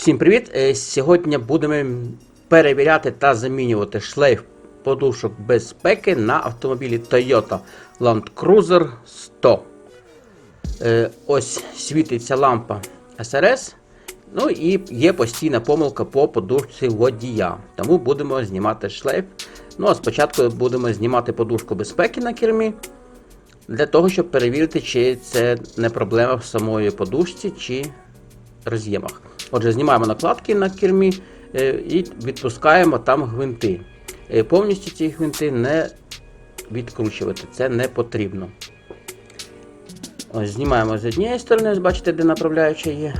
Всім привіт! Е, Сьогодні будемо перевіряти та замінювати шлейф подушок безпеки на автомобілі Toyota Land Cruiser 100. Е, Ось світиться лампа SRS. Ну і є постійна помилка по подушці водія. Тому будемо знімати шлейф. Ну а спочатку будемо знімати подушку безпеки на кермі. Для того, щоб перевірити, чи це не проблема в самої подушці, чи роз'ємах. Отже, знімаємо накладки на кермі е, і відпускаємо там гвинти. Е, Повністю ці гвинти не відкручувати, це не потрібно. Ось Знімаємо з однієї сторони, ось бачите, де направляюча є.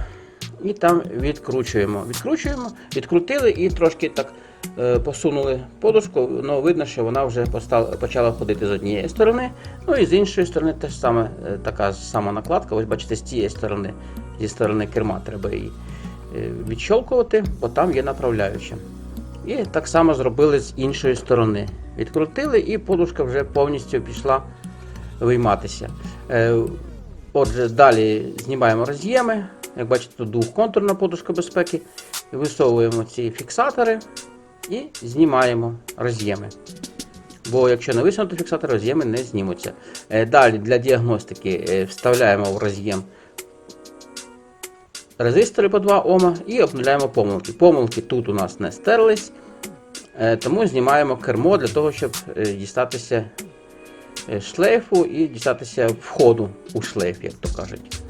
І там відкручуємо. Відкручуємо, відкрутили і трошки так е, посунули подушку. Ну, видно, що вона вже постала, почала ходити з однієї сторони. Ну і з іншої сторони теж саме, така сама накладка. Ось бачите, з цієї сторони, зі сторони керма треба її відщолкувати, бо там є направляюча. І так само зробили з іншої сторони. Відкрутили, і подушка вже повністю пішла вийматися. Е, Отже, далі знімаємо роз'єми. Як бачите, тут двохконтурна подушка безпеки. Висовуємо ці фіксатори і знімаємо роз'єми. Бо якщо не висунути фіксатор, роз'єми не знімуться. Е, Далі для діагностики е, вставляємо в роз'єм резистори по 2 Ома і обнуляємо помилки. Помилки тут у нас не стерлись, е, тому знімаємо кермо для того, щоб е, дістатися е, шлейфу і дістатися входу у шлейф, як то кажуть.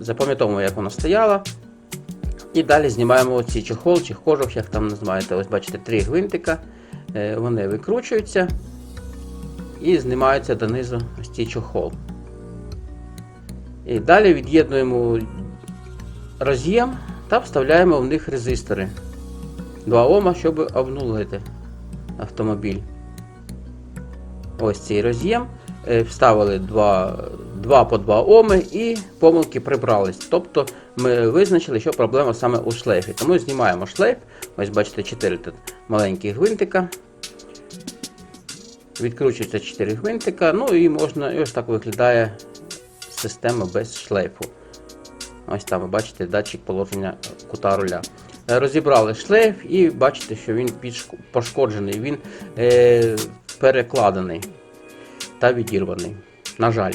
Запам'ятовуємо, як вона стояла. І далі знімаємо оці чохол чи кожух, як там називаєте. Ось бачите, три гвинтика. Вони викручуються і знімаються донизу ось цей чохол. І далі від'єднуємо роз'єм та вставляємо в них резистори 2 Ома, щоб обнулити автомобіль. Ось цей роз'єм. Е, Вставили 2, 2 по 2 Оми і помилки прибрались. Тобто ми визначили, що проблема саме у шлейфі. Тому знімаємо шлейф. Ось бачите, 4 тут маленькі гвинтика. Відкручується 4 гвинтика. Ну і можна, і ось так виглядає система без шлейфу. Ось там ви бачите датчик положення кута руля. Е, Розібрали шлейф і бачите, що він пошкоджений, він е, перекладений та відірваний. На жаль.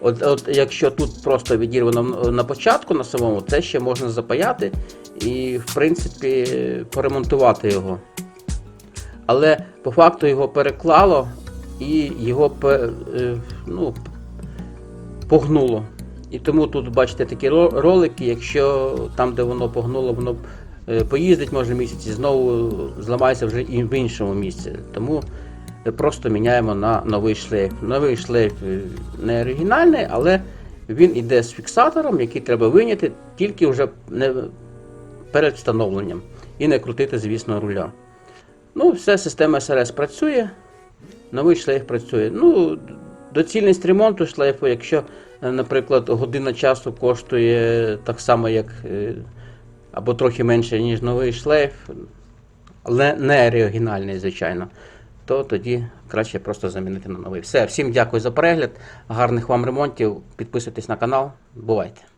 От, от Якщо тут просто відірвано на початку на самому, це ще можна запаяти і, в принципі, поремонтувати його. Але по факту його переклало і його е, ну, погнуло. І тому тут бачите такі ролики, якщо там, де воно погнуло, воно е, поїздить може місяць і знову зламається вже і в іншому місці. Тому е, просто міняємо на новий шлейф. Новий шлейф е, не оригінальний, але він іде з фіксатором, який треба виняти тільки вже не перед встановленням. І не крутити, звісно, руля. Ну, все, система СРС працює, новий шлейф працює. Ну, доцільність ремонту шлейфу, якщо, е, наприклад, година часу коштує так само, як е, або трохи менше, ніж новий шлейф, але не оригінальний, звичайно, то тоді краще просто замінити на новий. Все, всім дякую за перегляд, гарних вам ремонтів, підписуйтесь на канал, бувайте!